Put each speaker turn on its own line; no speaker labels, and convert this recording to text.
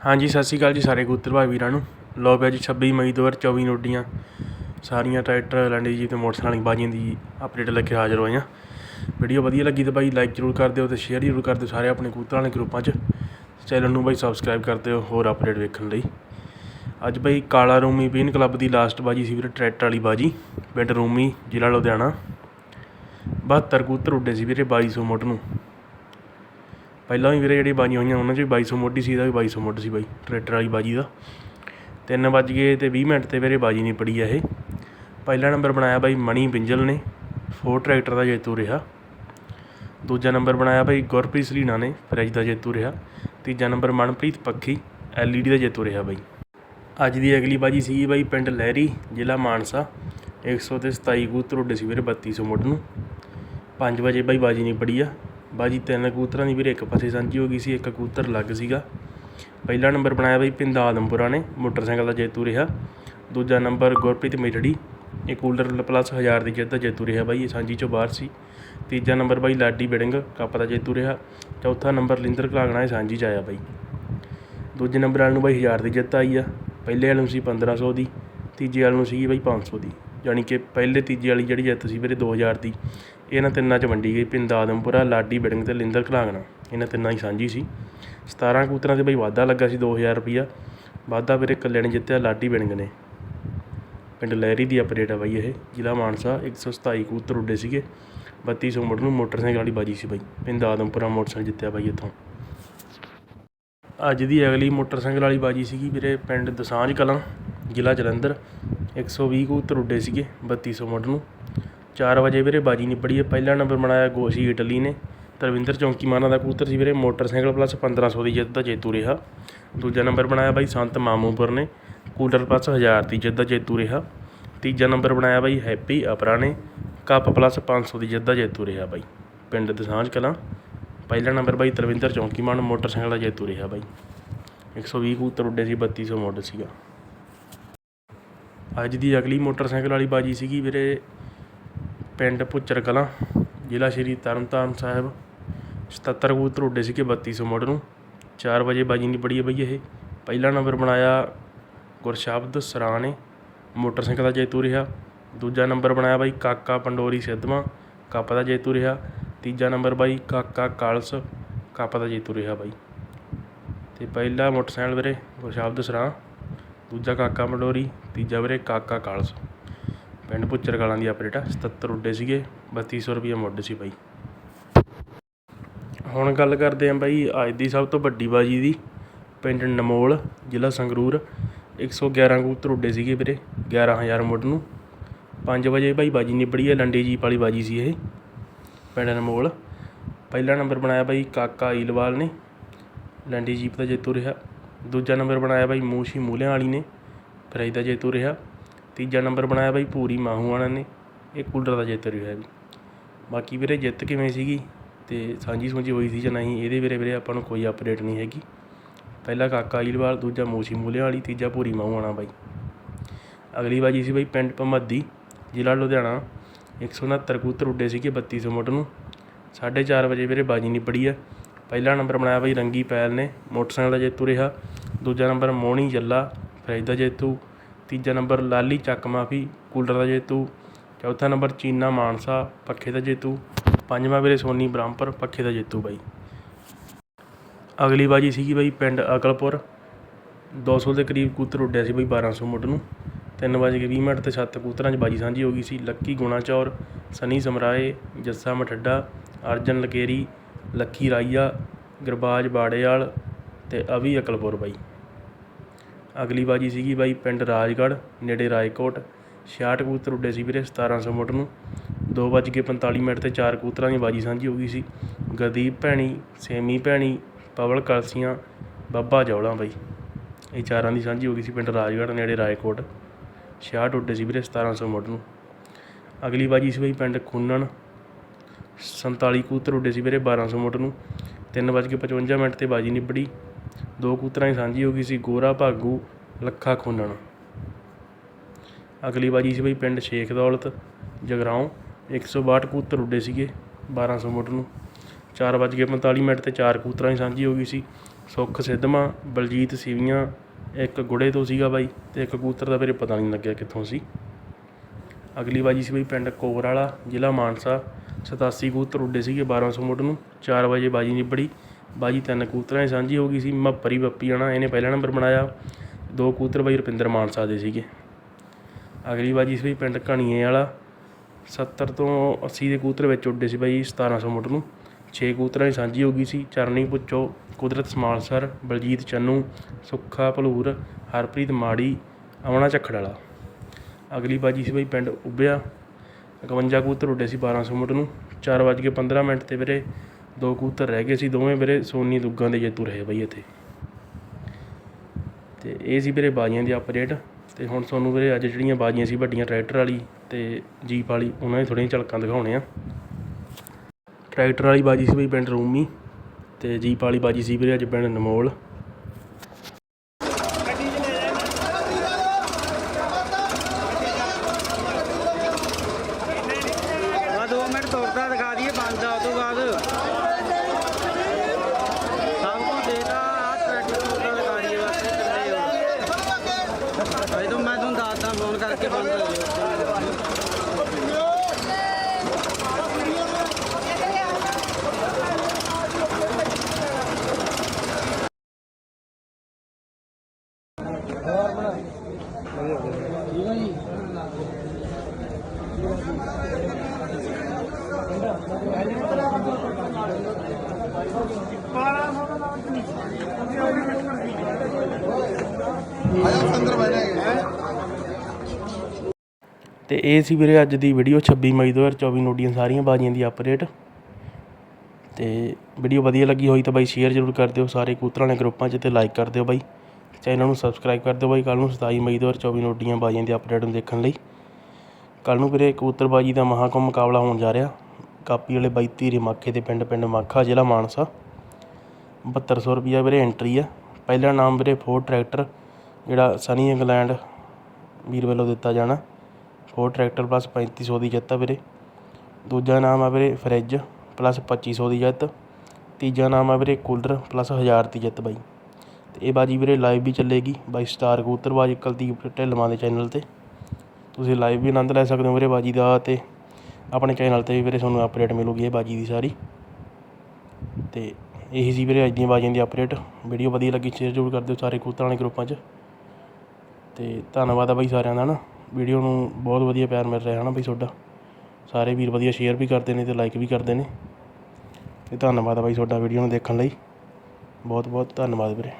ਹਾਂਜੀ, ਸਤਿ ਸ਼੍ਰੀ ਅਕਾਲ ਜੀ ਸਾਰੇ ਕਬੂਤਰ ਭਾਈ ਵੀਰਾਂ ਨੂੰ। ਲੋ ਪਿਆ ਜੀ 26 ਮਈ 2024 ਨੂੰ ਉੱਡੀਆਂ ਸਾਰੀਆਂ ਟਰੈਕਟਰ, ਲੈਂਡੀ ਜੀ ਤੇ ਮੋਟਰਸਾਈਕਲ ਵਾਲੀ ਬਾਜੀਆਂ ਦੀ ਅਪਡੇਟ ਲੈ ਕੇ ਹਾਜ਼ਰ ਹੋਏ ਹਾਂ। ਵੀਡੀਓ ਵਧੀਆ ਲੱਗੀ ਤਾਂ ਬਾਈ ਲਾਈਕ ਜ਼ਰੂਰ ਕਰ ਦਿਓ ਤੇ ਸ਼ੇਅਰ ਜ਼ਰੂਰ ਕਰ ਦਿਓ ਸਾਰੇ ਆਪਣੇ ਕਬੂਤਰਾਂ ਵਾਲੇ ਗਰੁੱਪਾਂ 'ਚ। ਚੈਨਲ ਨੂੰ ਬਾਈ ਸਬਸਕ੍ਰਾਈਬ ਕਰ ਦਿਓ, ਹੋਰ ਅਪਡੇਟ ਵੇਖਣ ਲਈ। ਅੱਜ ਬਾਈ ਕਾਲਾ ਰੂਮੀ ਪੀਨ ਕਲੱਬ ਦੀ ਲਾਸਟ ਬਾਜੀ ਸੀ ਵੀਰੇ, ਟਰੈਕਟਰ ਵਾਲੀ ਬਾਜੀ। ਪਿੰਡ ਰੂਮੀ, ਜ਼ਿਲ੍ਹਾ ਲੁਧਿਆਣਾ। 72 ਕਬੂਤਰ ਉੱਡੇ ਸੀ ਵੀਰੇ 2200 ਮੁੱਢ ਨੂੰ। ਪਹਿਲਾਂ ਵੀ ਵੀਰੇ ਜਿਹੜੀ ਬਾਜੀਆਂ ਹੋਈਆਂ, ਉਹਨਾਂ 'ਚ ਵੀ ਬਾਈ 2200 ਮੋਢੀ ਸੀ, ਇਹਦਾ ਵੀ ਬਾਈ ਸੌ ਮੁੱਢ ਸੀ ਬਾਈ, ਟਰੈਕਟਰ ਵਾਲੀ ਬਾਜੀ ਦਾ। ਤਿੰਨ ਵੱਜ ਗਏ ਅਤੇ ਵੀਹ ਮਿੰਟ ਤੇ ਵੀਰੇ ਬਾਜੀ ਨਹੀਂ ਪੜੀ ਆ ਇਹ। ਪਹਿਲਾ ਨੰਬਰ ਬਣਾਇਆ ਬਾਈ ਮਣੀ ਬਿੰਜਲ ਨੇ, ਫੋਰ ਟਰੈਕਟਰ ਦਾ ਜੇਤੂ ਰਿਹਾ। ਦੂਜਾ ਨੰਬਰ ਬਣਾਇਆ ਬਾਈ ਗੁਰਪ੍ਰੀਤ ਸਲੀਣਾ ਨੇ, ਫਰਿੱਜ ਦਾ ਜੇਤੂ ਰਿਹਾ। ਤੀਜਾ ਨੰਬਰ ਮਨਪ੍ਰੀਤ ਪੱਖੀ, ਐਲਈਡੀ ਦਾ ਜੇਤੂ ਰਿਹਾ ਬਾਈ। ਅੱਜ ਦੀ ਅਗਲੀ ਬਾਜੀ ਸੀਗੀ ਬਾਈ ਪਿੰਡ ਲਹਿਰੀ, ਜ਼ਿਲ੍ਹਾ ਮਾਨਸਾ। 100 ਤੇ 27 ਕਬੂਤਰ ਉੱਡੇ ਸੀ ਵੀਰੇ 3200 ਮੁੱਢ ਨੂੰ। 5 ਵਜੇ ਬਾਈ ਬਾਜੀ ਨਹੀਂ ਪੜੀ ਆ। ਬਾਜੀ ਤਿੰਨ ਕਬੂਤਰਾਂ ਦੀ ਵੀਰੇ ਇੱਕ ਪਾਸੇ ਸਾਂਝੀ ਹੋ ਗਈ ਸੀ, ਇੱਕ ਕਬੂਤਰ ਲੱਗ ਸੀਗਾ। ਪਹਿਲਾ ਨੰਬਰ ਬਣਾਇਆ ਬਾਈ ਪਿੰਦਾ ਆਦਮਪੁਰਾ ਨੇ, ਮੋਟਰਸਾਈਕਲ ਦਾ ਜੇਤੂ ਰਿਹਾ। ਦੂਜਾ ਨੰਬਰ ਗੁਰਪ੍ਰੀਤ ਮੇਠੜੀ ਇਹ ਕੂਲਰ ਪਲੱਸ 1000 ਦੀ ਜਿੱਤ ਦਾ ਜੇਤੂ ਰਿਹਾ ਬਾਈ, ਇਹ ਸਾਂਝੀ ਚੋਂ ਬਾਹਰ ਸੀ। ਤੀਜਾ ਨੰਬਰ ਬਾਈ ਲਾਡੀ ਬਿੜਿੰਗ, ਕੱਪ ਦਾ ਜੇਤੂ ਰਿਹਾ। ਚੌਥਾ ਨੰਬਰ ਲਿੰਦਰ ਘਲਾਗਣਾ ਇਹ ਸਾਂਝੀ ਚ ਆਇਆ ਬਾਈ। ਦੂਜੇ ਨੰਬਰ ਵਾਲ ਨੂੰ ਬਾਈ 1000 ਦੀ ਜਿੱਤ ਆਈ ਆ। ਪਹਿਲੇ ਵਾਲ ਨੂੰ ਸੀ 1500 ਦੀ, ਤੀਜੇ ਵਾਲ ਨੂੰ ਸੀਗੀ ਬਾਈ 500 ਦੀ। ਯਾਨੀ ਕਿ ਪਹਿਲੇ ਤੀਜੇ ਵਾਲੀ ਜਿਹੜੀ ਜਿੱਤ ਸੀ ਵੀਰੇ 2000 ਦੀ। ਇਹਨਾਂ ਤਿੰਨਾਂ 'ਚ ਵੰਡੀ ਗਈ, ਪਿੰਡ ਆਦਮਪੁਰਾ, ਲਾਡੀ ਬਿੜਿੰਗ ਅਤੇ ਲਿੰਦਰ ਘਲਾਗਣਾ ਇਹਨਾਂ ਤਿੰਨਾਂ ਦੀ ਸਾਂਝੀ ਸੀ। 17 ਕਬੂਤਰਾਂ ਤੇ ਬਾਈ ਵਾਧਾ ਲੱਗਾ ਸੀ, ਦੋ ਹਜ਼ਾਰ ਰੁਪਈਆ। ਵਾਧਾ ਵੀਰੇ ਇਕੱਲੇ ਨੇ ਜਿੱਤਿਆ, ਲਾਡੀ ਬਿੜਿੰਗ ਨੇ। ਪਿੰਡ ਲਹਿਰੀ ਦੀ ਅਪਡੇਟ ਆ ਬਾਈ ਇਹ। ਜ਼ਿਲ੍ਹਾ ਮਾਨਸਾ 127 ਕਬੂਤਰ ਉੱਡੇ ਸੀਗੇ। 3200 ਮੁੱਢ ਨੂੰ ਮੋਟਰਸਾਈਕਲ ਵਾਲੀ ਬਾਜੀ ਸੀ ਬਾਈ। ਪਿੰਡ ਆਦਮਪੁਰਾ ਮੋਟਰਸਾਈਕਲ ਜਿੱਤਿਆ ਬਾਈ ਇੱਥੋਂ। ਅੱਜ ਦੀ ਅਗਲੀ ਮੋਟਰਸਾਈਕਲ ਵਾਲੀ ਬਾਜੀ ਸੀਗੀ ਵੀਰੇ ਪਿੰਡ ਦਸਾਂਝ ਕਲਾਂ, ਜ਼ਿਲ੍ਹਾ ਜਲੰਧਰ। 120 ਕਬੂਤਰ ਉੱਡੇ ਸੀਗੇ 3200 ਮੁੱਢ ਨੂੰ। 4 ਵਜੇ ਵੀਰੇ ਬਾਜੀ ਨਿਬੜੀ ਹੈ। ਪਹਿਲਾ ਨੰਬਰ ਬਣਾਇਆ ਗੋਸ਼ੀ ਇਟਲੀ ਨੇ। ਤਰਵਿੰਦਰ ਚੌਂਕੀ ਮਾਨਾ ਦਾ ਕਬੂਤਰ ਸੀ ਵੀਰੇ। ਮੋਟਰਸਾਈਕਲ ਪਲੱਸ 1500 ਦੀ ਜਿੱਤ ਦਾ ਜੇਤੂ ਰਿਹਾ। ਦੂਜਾ ਨੰਬਰ ਬਣਾਇਆ ਬਾਈ ਸੰਤ ਮਾਮੂਪੁਰ ਨੇ। ਕੂਲਰ ਪਲੱਸ 1000 ਦੀ ਜਿੱਤ ਦਾ ਜੇਤੂ ਰਿਹਾ। ਤੀਜਾ ਨੰਬਰ ਬਣਾਇਆ ਬਾਈ ਹੈਪੀ ਅਪਰਾ ਨੇ। ਕੱਪ ਪਲੱਸ 500 ਦੀ ਜਿੱਤ ਦਾ ਜੇਤੂ ਰਿਹਾ ਬਾਈ। ਪਿੰਡ ਦਸਾਂਝ ਕਲਾਂ। ਪਹਿਲਾ ਨੰਬਰ ਬਾਈ ਤਰਵਿੰਦਰ ਚੌਂਕੀ ਮਾਨ ਮੋਟਰਸਾਈਕਲ ਦਾ ਜੇਤੂ ਰਿਹਾ ਬਾਈ। 120 ਕੂਤਰ ਉੱਡੇ ਸੀ 3200 ਮੁੱਢ ਸੀਗਾ। ਅੱਜ ਦੀ ਅਗਲੀ ਮੋਟਰਸਾਈਕਲ ਵਾਲੀ ਬਾਜੀ ਸੀਗੀ ਵੀਰੇ ਪਿੰਡ ਭੁੱਚਰ ਕਲਾਂ ਜ਼ਿਲ੍ਹਾ ਸ਼੍ਰੀ ਤਰਨਤਾਰਨ ਸਾਹਿਬ 77 ਕਬੂਤਰ ਉੱਡੇ ਸੀਗੇ 3200 ਮੁੱਢ ਨੂੰ। 4 ਵਜੇ ਬਾਜੀ ਨਹੀਂ ਪੜੀ ਹੈ ਬਈ ਇਹ। ਪਹਿਲਾ ਨੰਬਰ ਬਣਾਇਆ ਗੁਰਸ਼ਬਦ ਸਰਾਂ ਨੇ ਮੋਟਰਸਾਈਕਲ ਦਾ ਜੇਤੂ ਰਿਹਾ। ਦੂਜਾ ਨੰਬਰ ਬਣਾਇਆ ਬਾਈ ਕਾਕਾ ਪੰਡੋਰੀ ਸਿੱਧਵਾਂ ਕੱਪ ਦਾ ਜੇਤੂ ਰਿਹਾ। ਤੀਜਾ ਨੰਬਰ ਬਾਈ ਕਾਕਾ ਕਾਲਸ, ਕੱਪ ਦਾ ਜੇਤੂ ਰਿਹਾ ਬਾਈ। ਤੇ ਪਹਿਲਾ ਮੋਟਰਸਾਈਕਲ ਵੀਰੇ ਗੁਰਸ਼ਬਦ ਸਰਾਂ, ਦੂਜਾ ਕਾਕਾ ਪੰਡੋਰੀ, ਤੀਜਾ ਵੀਰੇ ਕਾਕਾ ਕਾਲਸ। ਪਿੰਡ ਪੁੱਚਰ ਕਲਾਂ ਦੀ ਆਪਰੇਟ ਆ 77 ਉੱਡੇ ਸੀਗੇ 3200 ਰੁਪਏ ਮੁੱਢ ਸੀ ਬਾਈ। ਹੁਣ ਗੱਲ ਕਰਦੇ ਆਂ ਬਾਈ ਅੱਜ ਦੀ ਸਭ ਤੋਂ ਵੱਡੀ ਬਾਜੀ ਦੀ, ਪਿੰਡ ਨਮੋਲ, ਜ਼ਿਲ੍ਹਾ ਸੰਗਰੂਰ 111 ਕਬੂਤਰ ਉੱਡੇ ਸੀਗੇ ਵੀਰੇ 11000 ਮੁੱਢ ਨੂੰ। 5 ਵਜੇ ਬਾਈ ਬਾਜੀ ਨਿਬੜੀ ਹੈ ਲੰਡੀ ਜੀਪ ਵਾਲੀ ਬਾਜੀ ਸੀ ਇਹ, ਪਿੰਡ ਨਮੋਲ। ਪਹਿਲਾ ਨੰਬਰ ਬਣਾਇਆ ਬਾਈ ਕਾਕਾ ਈਲਵਾਲ ਨੇ, ਲੰਡੀ ਜੀਪ ਦਾ ਜੇਤੂ ਰਿਹਾ। ਦੂਜਾ ਨੰਬਰ ਬਣਾਇਆ ਬਾਈ ਮੂਸ਼ੀ ਮੂਲਿਆਂ ਵਾਲੀ ਨੇ, ਫਿਰ ਦਾ ਜੇਤੂ ਰਿਹਾ। ਤੀਜਾ ਨੰਬਰ ਬਣਾਇਆ ਬਾਈ ਪੂਰੀ ਮਾਹੂ ਵਾਲਾ ਨੇ, ਇਹ ਕੂਲਰ ਦਾ ਜੇਤੂ ਰਿਹਾ ਵੀ। ਬਾਕੀ ਵੀਰੇ ਜਿੱਤ ਕਿਵੇਂ ਸੀਗੀ ਤੇ ਸਾਂਝੀ ਸੁੰਝੀ ਹੋਈ ਸੀ ਜਾਂ ਨਹੀਂ, ਇਹਦੇ ਵੀਰੇ ਵੀਰੇ ਆਪਾਂ ਨੂੰ ਕੋਈ ਅਪਡੇਟ ਨਹੀਂ ਹੈਗੀ। ਪਹਿਲਾ ਕਾਕਾ ਈਲਵਾਲ ਦੂਜਾ ਮੂਸ਼ੀ ਮੂਲਿਆਂ ਵਾਲੀ ਤੀਜਾ ਪੂਰੀ ਮਾਹੂ ਵਾਲਾ ਬਾਈ। ਅਗਲੀ ਬਾਜੀ ਸੀ ਬਾਈ ਪਿੰਡ ਭਮੱਦੀ, ਜ਼ਿਲ੍ਹਾ ਲੁਧਿਆਣਾ। 169 ਕੂਤਰ ਉੱਡੇ ਸੀਗੇ 3200 ਮੁੱਢ ਨੂੰ। 4:30 ਵਜੇ ਵੀਰੇ ਬਾਜੀ ਨਿਬੜੀ ਪੜੀ ਆ। ਪਹਿਲਾ ਨੰਬਰ ਬਣਾਇਆ ਬਾਈ ਰੰਗੀ ਪੈਲ ਨੇ, ਮੋਟਰਸਾਈਕਲ ਦਾ ਜੇਤੂ ਰਿਹਾ। ਦੂਜਾ ਨੰਬਰ ਮੋਹਣੀ ਜੱਲਾ, ਫਰਿੱਜ ਦਾ ਜੇਤੂ ਤੀਜਾ ਨੰਬਰ ਲਾਲੀ ਚੱਕ ਮਾਫੀ, ਕੂਲਰ ਦਾ ਜੇਤੂ। ਚੌਥਾ ਨੰਬਰ ਚੀਨਾ ਮਾਨਸਾ, ਪੱਖੇ ਦਾ ਜੇਤੂ। ਪੰਜਵਾਂ ਵੀਰੇ ਸੋਨੀ ਬ੍ਰਹਮਪੁਰ, ਪੱਖੇ ਦਾ ਜੇਤੂ ਬਾਈ। ਅਗਲੀ ਬਾਜੀ ਸੀਗੀ ਬਾਈ ਪਿੰਡ ਅਕਲਪੁਰ। 200 ਦੇ ਕਰੀਬ ਕੂਤਰ ਉੱਡਿਆ ਸੀ ਬਾਈ 1200 ਮੁੱਢ ਨੂੰ। 3 ਵਜੇ ਕੇ 20 ਮਿੰਟ ਤੇ 7 ਕੂਤਰਾਂ 'ਚ ਬਾਜੀ ਸਾਂਝੀ ਹੋ ਗਈ ਸੀ। ਲੱਕੀ ਗੁਣਾਚੌਰ, ਸਨੀ ਸਮਰਾਏ, ਜੱਸਾ ਮਠੱਡਾ, ਅਰਜਨ ਲਕੇਰੀ, ਲੱਕੀ ਰਾਈਆ, ਗੁਰਬਾਜ ਬਾੜੇਵਾਲ ਤੇ ਅਵੀ ਅਕਲਪੁਰ ਬਾਈ। ਅਗਲੀ ਬਾਜੀ ਸੀਗੀ ਬਾਈ ਪਿੰਡ ਰਾਜਗੜ੍ਹ, ਨੇੜੇ ਰਾਏਕੋਟ। 66 ਕਬੂਤਰ ਉੱਡੇ ਸੀ ਵੀਰੇ 1700 ਮੁੱਢ ਨੂੰ। 2:45 ਮਿੰਟ ਤੇ ਚਾਰ ਕਬੂਤਰਾਂ ਦੀ ਬਾਜੀ ਸਾਂਝੀ ਹੋ ਗਈ ਸੀ। ਗਦੀਪ ਭੈਣੀ, ਸੇਮੀ ਭੈਣੀ, ਪਵਲ ਕਲਸੀਆਂ, ਬੱਬਾ ਜੌਲਾ ਬਾਈ। ਇਹ ਚਾਰਾਂ ਦੀ ਸਾਂਝੀ ਹੋ ਗਈ ਸੀ ਪਿੰਡ ਰਾਜਗੜ੍ਹ, ਨੇੜੇ ਰਾਏਕੋਟ। 66 ਉੱਡੇ ਸੀ ਵੀਰੇ 1700 ਮੁੱਢ ਨੂੰ। ਅਗਲੀ ਬਾਜੀ ਸੀ ਬਾਈ ਪਿੰਡ ਖੁੰਨਣ। 47 ਕਬੂਤਰ ਉੱਡੇ ਸੀ ਵੀਰੇ 1200 ਮੁੱਢ ਨੂੰ। 3:55 ਮਿੰਟ ਤੇ ਬਾਜੀ ਨਿਬੜੀ। ਦੋ ਕਬੂਤਰਾਂ ਦੀ ਸਾਂਝੀ ਹੋ ਗਈ ਸੀ, ਗੋਰਾ, ਭਾਗੂ, ਲੱਖਾ, ਖੁੰਨਣ। ਅਗਲੀ ਬਾਜੀ ਸੀ ਬਈ ਪਿੰਡ ਸ਼ੇਖ ਦੌਲਤ, ਜਗਰਾਉਂ 162 ਕਬੂਤਰ ਉੱਡੇ ਸੀਗੇ 1200 ਮੁੱਢ ਨੂੰ। 4:45 ਮਿੰਟ ਤੇ ਚਾਰ ਕਬੂਤਰਾਂ ਦੀ ਸਾਂਝੀ ਹੋ ਗਈ ਸੀ। ਸੁੱਖ ਸਿੱਧਮਾ ਬਲਜੀਤ ਸੀਵੀਆਂ, ਇੱਕ ਗੁੜੇ ਤੋਂ ਸੀਗਾ ਬਾਈ ਤੇ ਇੱਕ ਕਬੂਤਰ ਦਾ ਵੀਰੇ ਪਤਾ ਨਹੀਂ ਲੱਗਿਆ ਕਿੱਥੋਂ ਸੀ। ਅਗਲੀ ਬਾਜੀ ਸੀ ਬਈ ਪਿੰਡ ਕੋਰ ਵਾਲਾ ਜ਼ਿਲ੍ਹਾ ਮਾਨਸਾ 87 ਕਬੂਤਰ ਉੱਡੇ ਸੀਗੇ 1200 ਮੁੱਢ ਨੂੰ। 4 ਵਜੇ ਬਾਜੀ ਨਿਬੜੀ। ਬਾਜੀ ਤਿੰਨ ਕਬੂਤਰਾਂ ਦੀ ਸਾਂਝੀ ਹੋ ਗਈ ਸੀ। ਮੱਪਰੀ ਬੱਪੀ ਆਣਾ ਇਹਨੇ ਪਹਿਲਾ ਨੰਬਰ ਬਣਾਇਆ। ਦੋ ਕਬੂਤਰ ਬਾਈ ਰੁਪਿੰਦਰ ਮਾਨਸਾ ਦੇ ਸੀਗੇ। ਅਗਲੀ ਬਾਜੀ ਸੀ ਬਈ ਪਿੰਡ ਘਣੀਏ ਵਾਲਾ। 70 ਤੋਂ 80 ਦੇ ਕਬੂਤਰ ਵਿੱਚ ਉੱਡੇ ਸੀ ਬਾਈ 1700 ਮੁੱਢ ਨੂੰ। 6 ਕਬੂਤਰਾਂ ਦੀ ਸਾਂਝੀ ਹੋ ਗਈ ਸੀ। ਚਰਨੀ ਪੁੱਚੋ, ਕੁਦਰਤ ਸਮਾਲਸਰ ਬਲਜੀਤ ਚੰਨੂ, ਸੁੱਖਾ ਭਲੂਰ, ਹਰਪ੍ਰੀਤ ਮਾੜੀ ਅਮਣਾ ਝੱਖੜ ਵਾਲਾ। ਅਗਲੀ ਬਾਜੀ ਸੀ ਬਾਈ ਪਿੰਡ ਉੱਬਿਆ। 51 ਕਬੂਤਰ ਉੱਡੇ ਸੀ 1200 ਮੁੱਢ ਨੂੰ। 4:15 ਮਿੰਟ ਤੇ ਵੀਰੇ ਦੋ ਕਬੂਤਰ ਰਹਿ ਗਏ ਸੀ, ਦੋਵੇਂ ਵੀਰੇ ਸੋਨੀ ਦੁੱਗਾਂ ਦੇ ਜੇਤੂ ਰਹੇ ਬਈ ਇੱਥੇ। ਤੇ ਇਹ ਸੀ ਵੀਰੇ ਬਾਜੀਆਂ ਦੀ ਅਪਡੇਟ ਤੇ ਹੁਣ ਤੁਹਾਨੂੰ ਵੀਰੇ ਅੱਜ ਜਿਹੜੀਆਂ ਬਾਜੀਆਂ ਸੀ, ਵੱਡੀਆਂ ਟਰੈਕਟਰ ਵਾਲੀ ਤੇ ਜੀਪ ਵਾਲੀ, ਉਹਨਾਂ ਦੀ ਥੋੜ੍ਹੀਆਂ ਝਲਕਾਂ ਦਿਖਾਉਣੇ ਆ। ਟਰੈਕਟਰ ਵਾਲੀ ਬਾਜੀ ਸੀ ਬਈ ਪਿੰਡ ਰੂਮੀ, ਤੇ ਜੀਪ ਵਾਲੀ ਬਾਜੀ ਸੀ ਵੀਰੇ ਅੱਜ ਪਿੰਡ ਨਮੋਲ।
ਮਿੰਟ ਤੁਰਦਾ ਦਿਖਾ ਦਈਏ, ਬੰਦ ਆ, ਉਹ ਤੋਂ ਬਾਅਦ ਸਭ ਕੁਝ ਦੇਤਾ ਆ ਪ੍ਰੈਕਟਿਸ ਤੁਰਦਾ ਦਿਖਾ ਦਈਏ ਬਸ ਇਹ ਚੱਲੇ ਹੋ ਜਦੋਂ ਮੈਂ ਤੁਹਾਨੂੰ ਦੱਸਦਾ ਫੋਨ ਕਰਕੇ ਬੰਦ ਹੋ ਜਾਓ
ਤੇ ਇਹ ਸੀ ਵੀਰੇ ਅੱਜ ਦੀ ਵੀਡੀਓ 26 ਮਈ 2024 ਨੂੰ ਦੀਆਂ ਸਾਰੀਆਂ ਬਾਜੀਆਂ ਦੀ ਅਪਡੇਟ ਤੇ ਵੀਡੀਓ ਵਧੀਆ ਲੱਗੀ ਹੋਈ ਤਾਂ ਬਾਈ ਸ਼ੇਅਰ ਜ਼ਰੂਰ ਕਰ ਦਿਓ, ਸਾਰੇ ਕੂਤਰਾਂ ਵਾਲੇ ਗਰੁੱਪਾਂ 'ਚ ਤੇ ਲਾਈਕ ਕਰ ਦਿਓ ਬਾਈ। ਚੈਨਲ ਨੂੰ ਸਬਸਕ੍ਰਾਈਬ ਕਰ ਦਿਓ ਬਾਈ ਕੱਲ ਨੂੰ 27 ਮਈ 2024 ਨੂੰ ਦੀਆਂ ਬਾਜੀਆਂ ਦੀ ਅਪਡੇਟ ਨੂੰ ਦੇਖਣ ਲਈ। ਕੱਲ ਨੂੰ ਵੀਰੇ ਕਬੂਤਰਬਾਜੀ ਦਾ ਮਹਾਕੁੰਭ ਮੁਕਾਬਲਾ ਹੋਣ ਜਾ ਰਿਹਾ। ਕਾਪੀ ਵਾਲੇ ਬਾਈ ਧੀਰੇ ਮਾਖੇ ਦੇ ਪਿੰਡ ਪਿੰਡ ਮਾਖਾ, ਜ਼ਿਲ੍ਹਾ ਮਾਨਸਾ। 7200 ਰੁਪਿਆ ਵੀਰੇ ਐਂਟਰੀ ਆ। ਪਹਿਲਾ ਨਾਮ ਵੀਰੇ ਫੋਰ ਟਰੈਕਟਰ ਜਿਹੜਾ ਸਨੀ ਇੰਗਲੈਂਡ ਵੀਰ ਵੱਲੋਂ ਦਿੱਤਾ ਜਾਣਾ। ਫੋਰ ਟਰੈਕਟਰ ਪਲੱਸ ਪੈਂਤੀ ਸੌ ਦੀ ਜਿੱਤ ਆ ਵੀਰੇ। ਦੂਜਾ ਨਾਮ ਆ ਵੀਰੇ ਫਰਿੱਜ ਪਲੱਸ ਪੱਚੀ ਸੌ ਦੀ ਜਿੱਤ। ਤੀਜਾ ਨਾਮ ਆ ਵੀਰੇ ਕੂਲਰ ਪਲੱਸ ਹਜ਼ਾਰ ਦੀ ਜਿੱਤ ਬਾਈ। ਅਤੇ ਇਹ ਬਾਜੀ ਵੀਰੇ ਲਾਈਵ ਵੀ ਚੱਲੇਗੀ। ਬਾਈ ਸਟਾਰ ਕਬੂਤਰਬਾਜੀ ਕੁਲਦੀਪ ਢਿੱਲਵਾਂ ਦੇ ਚੈਨਲ ਤੇ। ਤੁਸੀਂ ਲਾਈਵ ਵੀ ਆਨੰਦ ਲੈ ਸਕਦੇ ਹੋ ਵੀਰੇ ਬਾਜੀ ਦਾ ਅਤੇ ਆਪਣੇ ਚੈਨਲ ਤੇ ਵੀ ਵੀਰੇ ਤੁਹਾਨੂੰ ਅਪਡੇਟ ਮਿਲੂਗੀ ਇਹ ਬਾਜੀ ਦੀ ਸਾਰੀ। ਤੇ ਇਹੀ ਸੀ ਵੀਰੇ ਅੱਜ ਦੀਆਂ ਬਾਜੀਆਂ ਦੀ ਅਪਡੇਟ ਵੀਡੀਓ ਵਧੀਆ ਲੱਗੀ ਸ਼ੇਅਰ ਜ਼ਰੂਰ ਕਰ ਦਿਓ ਸਾਰੇ ਕਬੂਤਰਾਂ ਵਾਲੇ ਗਰੁੱਪਾਂ 'ਚ। ਤੇ ਧੰਨਵਾਦ ਆ ਬਾਈ ਸਾਰਿਆਂ ਦਾ ਨਾ। ਵੀਡੀਓ ਨੂੰ ਬਹੁਤ ਵਧੀਆ ਪਿਆਰ ਮਿਲ ਰਿਹਾ ਹੈ ਨਾ ਬਾਈ ਤੁਹਾਡਾ। ਸਾਰੇ ਵੀਰ ਵਧੀਆ ਸ਼ੇਅਰ ਵੀ ਕਰਦੇ ਨੇ ਅਤੇ ਲਾਈਕ ਵੀ ਕਰਦੇ ਨੇ। ਅਤੇ ਧੰਨਵਾਦ ਆ ਬਾਈ ਤੁਹਾਡਾ ਵੀਡੀਓ ਨੂੰ ਦੇਖਣ ਲਈ। ਬਹੁਤ ਬਹੁਤ ਧੰਨਵਾਦ ਵੀਰੇ।